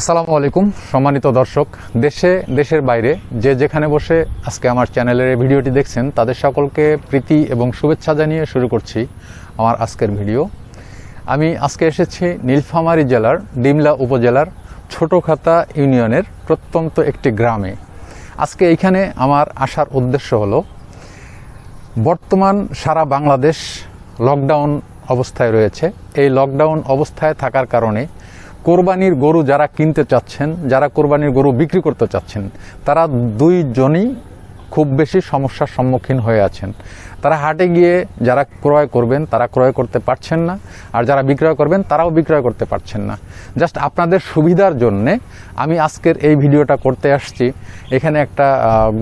আসসালামু আলাইকুম, সম্মানিত দর্শক। দেশে, দেশের বাইরে যে যেখানে বসে আজকে আমার চ্যানেলের এই ভিডিওটি দেখছেন, তাদের সকলকে প্রীতি এবং শুভেচ্ছা জানিয়ে শুরু করছি আমার আজকের ভিডিও। আমি আজকে এসেছি নীলফামারী জেলার, ডিমলা উপজেলার ছোটোখাতা ইউনিয়নের প্রত্যন্ত একটি গ্রামে। আজকে এইখানে আমার আসার উদ্দেশ্য হলো, বর্তমান সারা বাংলাদেশ লকডাউন অবস্থায় রয়েছে। এই লকডাউন অবস্থায় থাকার কারণে কোরবানির গরু যারা কিনতে চাচ্ছেন, যারা কোরবানির গরু বিক্রি করতে চাচ্ছেন, তারা দুইজনই খুব বেশি সমস্যার সম্মুখীন হয়ে আছেন। তারা হাটে গিয়ে যারা ক্রয় করবেন, তারা ক্রয় করতে পারছেন না, আর যারা বিক্রয় করবেন, তারাও বিক্রয় করতে পারছেন না। জাস্ট আপনাদের সুবিধার জন্যে আমি আজকের এই ভিডিওটা করতে আসছি। এখানে একটা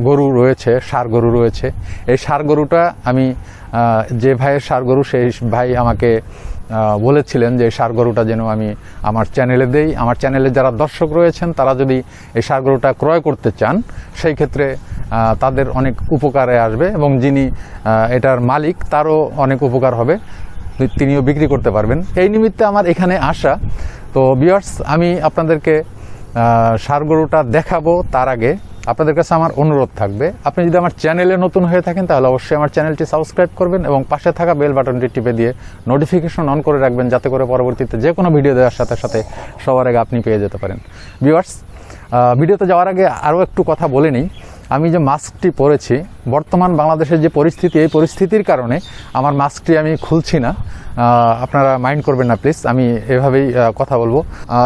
গরু রয়েছে, সার গরু রয়েছে। এই সার গরুটা আমি যে ভাইয়ের সার গরু, সেই ভাই আমাকে বলেছিলেন যে সার গরুটা যেন আমি আমার চ্যানেলে দেই। আমার চ্যানেলে যারা দর্শক রয়েছেন, তারা যদি এই সার গরুটা ক্রয় করতে চান, সেই ক্ষেত্রে তাদের অনেক উপকারে আসবে এবং যিনি এটার মালিক, তারও অনেক উপকার হবে। তিনিও বিক্রি করতে পারবেন। এই নিমিত্তে আমার এখানে আসা। তো বিয়ার্স আমি আপনাদেরকে ষাঁড় গরুটা দেখাবো তার আগে। আপনাদের কাছে আমার অনুরোধ থাকবে। আপনি যদি আমার চ্যানেলে নতুন হয়ে থাকেন, তাহলে অবশ্যই আমার চ্যানেলটি সাবস্ক্রাইব করবেন এবং পাশে থাকা বেল বাটনটি টিপে দিয়ে নোটিফিকেশন অন করে রাখবেন, যাতে করে পরবর্তীতে যে কোনো ভিডিও দেওয়ার সাথে সাথে সবার আগে আপনি পেয়ে যেতে পারেন। ভিউয়ার্স ভিডিওতে যাওয়ার আগে আরও একটু কথা বলে নিই। আমি যে মাস্কটি পরেছি বর্তমান বাংলাদেশের যে পরিস্থিতি এই পরিস্থিতির কারণে আমার মাস্কটি আমি খুলছি না। আপনারা মাইন্ড করবেন না প্লিজ আমি এভাবেই কথা বলব।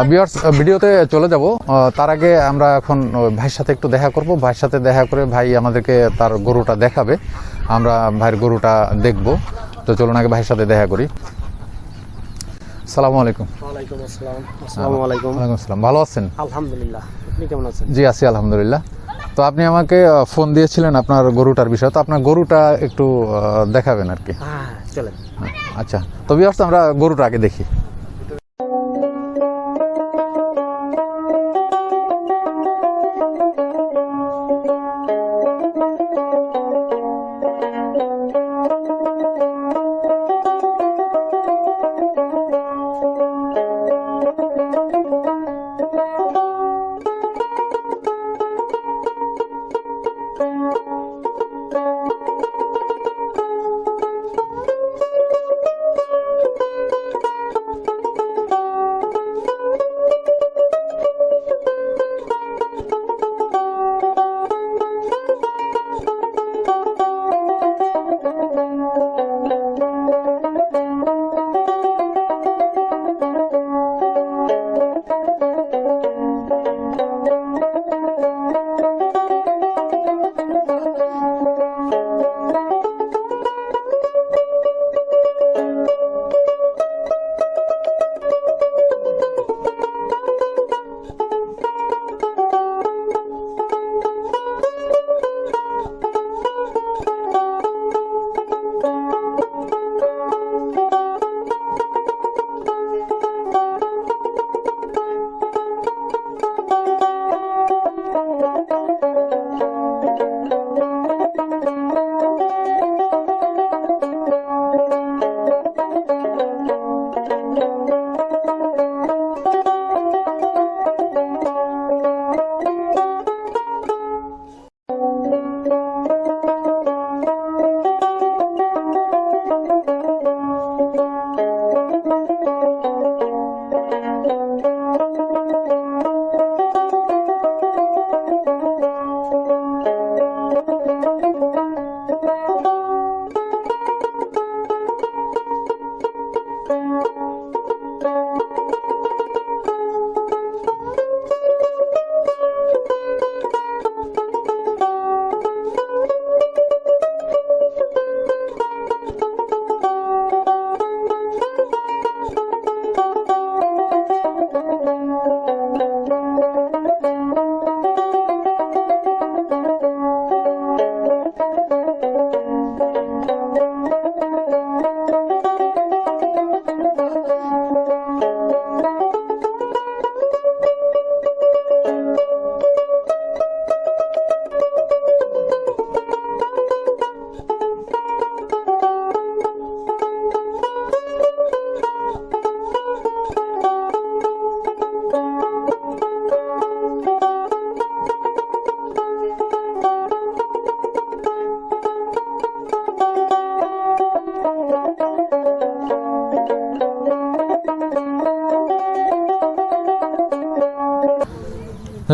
বিয়ার্স ভিডিওতে চলে যাব। তার আগে আমরা এখন ভাইয়ের সাথে একটু দেখা করব। ভাইয়ের সাথে দেখা করে ভাই আমাদেরকে তার গরুটা দেখাবে। আমরা ভাইয়ের গরুটা দেখব। তো চলুন আগে ভাইয়ের সাথে দেখা করি। সালামু আলাইকুম। ওয়ালাইকুম আসসালাম। আসসালামু আলাইকুম। ওয়ালাইকুম আসসালাম। ভালো আছেন? আলহামদুলিল্লাহ। আপনি কেমন আছেন? জি আছি আলহামদুলিল্লাহ। তো আপনি আমাকে ফোন দিয়েছিলেন আপনার গরুটার বিষয়ে তো আপনার গরুটা একটু দেখাবেন আর কি। হ্যাঁ চলেন। আচ্ছা তবে বিয়ার্স আমরা গরুটা আগে দেখি।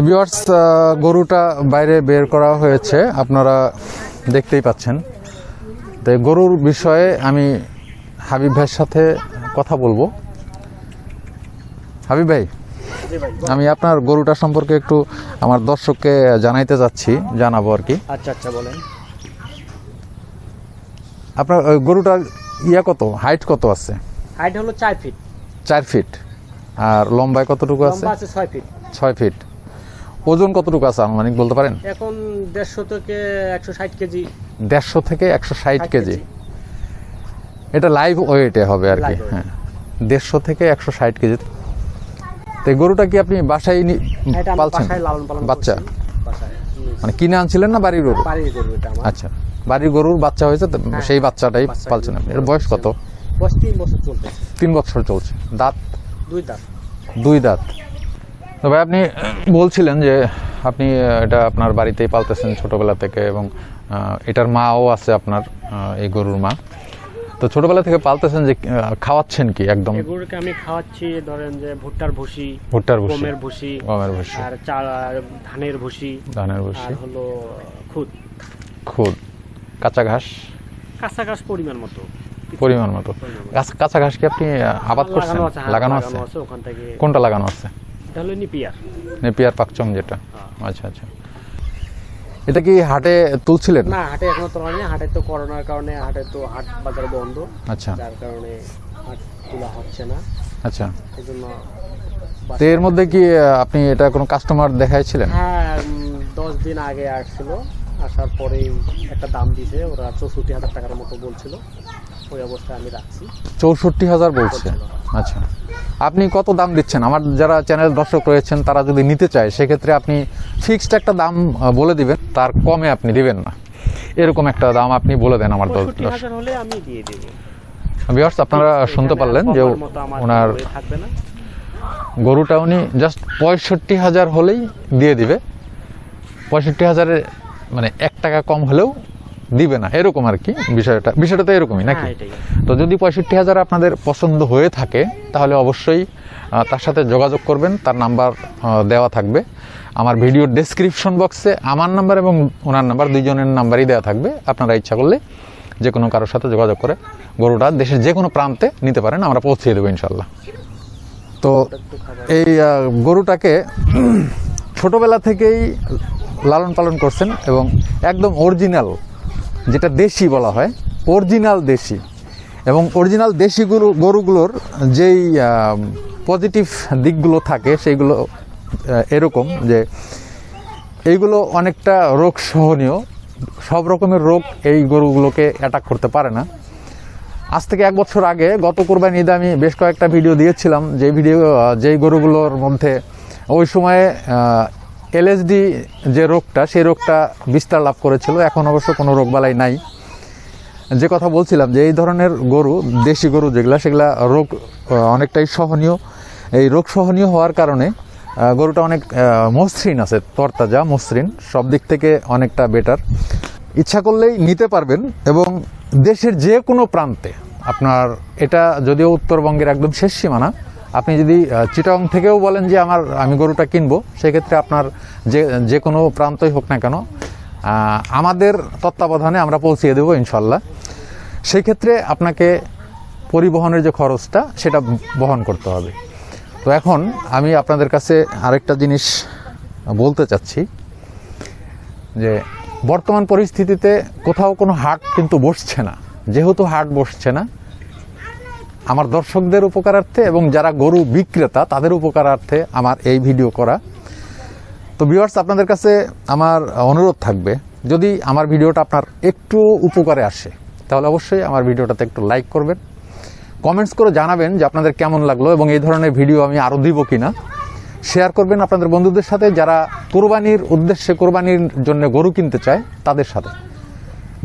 ভিউয়ার্স গরুটা বাইরে বের করা হয়েছে। আপনারা দেখতেই পাচ্ছেন। তো গরুর বিষয়ে আমি হাবিব ভাইয়ের সাথে কথা বলব। হাবিব ভাই আমি আপনার গরুটা সম্পর্কে একটু আমার দর্শককে জানাইতে যাচ্ছি জানাব আর কি। আচ্ছা আচ্ছা বলেন। আপনার ওই গরুটার ইয়া কত? হাইট কত আছে? হাইট হলো চার ফিট। চার ফিট। আর লম্বায় কতটুকু আছে? লম্বা আছে ছয় ফিট। ছয় ফিট। ওজন কতটুকু আছে আনুমানিক বলতে পারেন? এখন দেড়শো থেকে একশো ষাট কেজি। দেড়শো থেকে একশো ষাট কেজি। এটা লাইভ ওয়েটে হবে আর কি হ্যাঁ। দেড়শো থেকে একশো ষাট কেজি। তো এই গরুটা কি আপনি বাসায় পালছেন? বাচ্চা। মানে কিনে আনছিলেন না বাড়ির গরু? আচ্ছা। বাড়ির গরুর বাচ্চা হয়েছে তো হ্যাঁ, সেই বাচ্চাটাই বাচ্চা পালছেন আপনি। এর বয়স কত? তিন বছর চলতেছে। তিন বছর চলছে। দাঁত? দুই দাঁত। দুই দাঁত। তো ভাই আপনি বলছিলেন যে আপনি এটা আপনার বাড়িতেই পালতেছেন ছোটবেলা থেকে এবং এটার মাও আছে আপনার এই গরুর মা। তো ছোটবেলা থেকে পালতেছেন যে খাওয়াচ্ছেন কি একদম? গরুকে আমি খাওয়াচ্ছি ধরেন যে ভুট্টার ভুসি ভুট্টার ভুসি গমের ভুসি গমের ভুসি। আর চাল আর ধানের ভুসি ধানের ভুসি। আর হলো খুদ। খুদ। কাঁচা ঘাস? কাঁচা ঘাস পরিমাণ মতো। পরিমাণ মতো। কাঁচ- ঘাস কি আপনি আবাদ করছেন? লাগানো আছে হ্যাঁ, লাগানো আছে? আছে ওখান থেকে। কোনটা লাগানো আছে? এটা হলো নিপিয়ার। নেপিয়ার পাকচম যেটা। হ্যাঁ। আচ্ছা আচ্ছা। এটা কি হাটে তুলছিলেন? না হাটে এখনও তোলা হয়নি। হাটে তো করোনার কারণে হাটে তো হাট বাজার বন্ধ। আচ্ছা। যার কারণে হাট তোলা হচ্ছে না। আচ্ছা। এই জন্য তো এর মধ্যে কি আপনি এটা কোনো কাস্টমার দেখাইছিলেন? হ্যাঁ দশ দিন আগে আসছিল। আসার পরেই একটা দাম দিছে। ওরা চৌষট্টি হাজার টাকার মতো বলছিল। ওই অবস্থায় আমি রাখছি। চৌষট্টি হাজার বলছে? আচ্ছা। আপনি কত দাম দিচ্ছেন? আমার যারা চ্যানেল দর্শক রয়েছেন তারা যদি নিতে চায় সেক্ষেত্রে আপনি ফিক্সড একটা দাম বলে দিবেন। তার কমে আপনি দিবেন না। এরকম একটা দাম আপনি বলে দেন আমার দর্শক। হাজার হলে আমি দিয়ে দেবো। ভিউয়ার্স আপনারা শুনতে পারলেন যে ওনার গরুটা উনি জাস্ট পঁয়ষট্টি হাজার হলেই দিয়ে দিবে। পঁয়ষট্টি হাজারের মানে এক টাকা কম হলেও দিবে না এরকম আর কি বিষয়টা বিষয়টা তো এরকমই নাকি? হ্যাঁ, তো যদি পঁয়ষট্টি হাজার আপনাদের পছন্দ হয়ে থাকে তাহলে অবশ্যই তার সাথে যোগাযোগ করবেন তার নাম্বার দেওয়া থাকবে। আমার ভিডিওর ডেসক্রিপশন বক্সে আমার নাম্বার এবং ওনার নাম্বার দুইজনের নাম্বারই দেওয়া থাকবে। আপনারা ইচ্ছা করলে যে কোনো কারোর সাথে যোগাযোগ করে গরুটা দেশের যে কোনো প্রান্তে নিতে পারেন আমরা পৌঁছে দেবো ইনশাল্লাহ তো এই গরুটাকে ছোটবেলা থেকেই লালন পালন করছেন এবং একদম অরিজিনাল যেটা দেশি বলা হয়, অরিজিনাল দেশি। এবং অরিজিনাল দেশি গরু, গরুগুলোর যেই পজিটিভ দিকগুলো থাকে সেইগুলো এরকম যে এইগুলো অনেকটা রোগ সহনীয়। সব রকমের রোগ এই গরুগুলোকে অ্যাটাক করতে পারে না। আজ থেকে এক বছর আগে গত কোরবানি ঈদে আমি বেশ কয়েকটা ভিডিও দিয়েছিলাম। যে ভিডিও যেই গরুগুলোর মধ্যে ওই সময়ে এলএসডি যে রোগটা, সেই রোগটা বিস্তার লাভ করেছিল। এখন অবশ্য কোনো রোগবালাই নাই। যে কথা বলছিলাম যে, এই ধরনের গরু, দেশি গরু যেগুলা, সেগুলা রোগ অনেকটাই সহনীয়। এই রোগ সহনীয় হওয়ার কারণে গরুটা অনেক মসৃণ আছে, তরতাজা, মসৃণ, সব দিক থেকে অনেকটা বেটার ইচ্ছা করলেই নিতে পারবেন এবং দেশের যে কোনো প্রান্তে, আপনার এটা যদিও উত্তরবঙ্গের একদম শেষ সীমানা আপনি যদি চিটাং থেকেও বলেন যে আমার, আমি গরুটা কিনবো, সেক্ষেত্রে আপনার যে যে কোনো প্রান্তই হোক না কেন আমাদের তত্ত্বাবধানে আমরা পৌঁছিয়ে দেবো ইনশাল্লাহ। সেই ক্ষেত্রে আপনাকে পরিবহনের যে খরচটা, সেটা বহন করতে হবে। তো এখন আমি আপনাদের কাছে আরেকটা জিনিস বলতে চাচ্ছি, যে বর্তমান পরিস্থিতিতে কোথাও কোনো হাট কিন্তু বসছে না। যেহেতু হাট বসছে না আমার দর্শকদের উপকারার্থে এবং যারা গরু বিক্রেতা, তাদের উপকারার্থে আমার এই ভিডিও করা। তো ভিউয়ার্স আপনাদের কাছে আমার অনুরোধ থাকবে, যদি আমার ভিডিওটা আপনার একটু উপকারে আসে, তাহলে অবশ্যই আমার ভিডিওটাতে একটু লাইক করবেন। কমেন্টস করে জানাবেন যে আপনাদের কেমন লাগল এবং এই ধরনের ভিডিও আমি আরও দিব কিনা। শেয়ার করবেন আপনাদের বন্ধুদের সাথে, যারা কোরবানির উদ্দেশ্যে কোরবানির জন্য গরু কিনতে চায়, তাদের সাথে।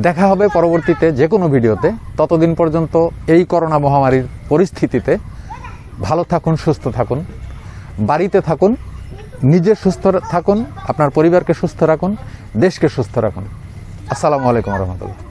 দেখা হবে পরবর্তীতে যে কোনো ভিডিওতে। ততদিন পর্যন্ত এই করোনা মহামারীর পরিস্থিতিতে ভালো থাকুন, সুস্থ থাকুন, বাড়িতে থাকুন, নিজে সুস্থ থাকুন, আপনার পরিবারকে সুস্থ রাখুন, দেশকে সুস্থ রাখুন। আসসালামু আলাইকুম রহমতুল্লাহ।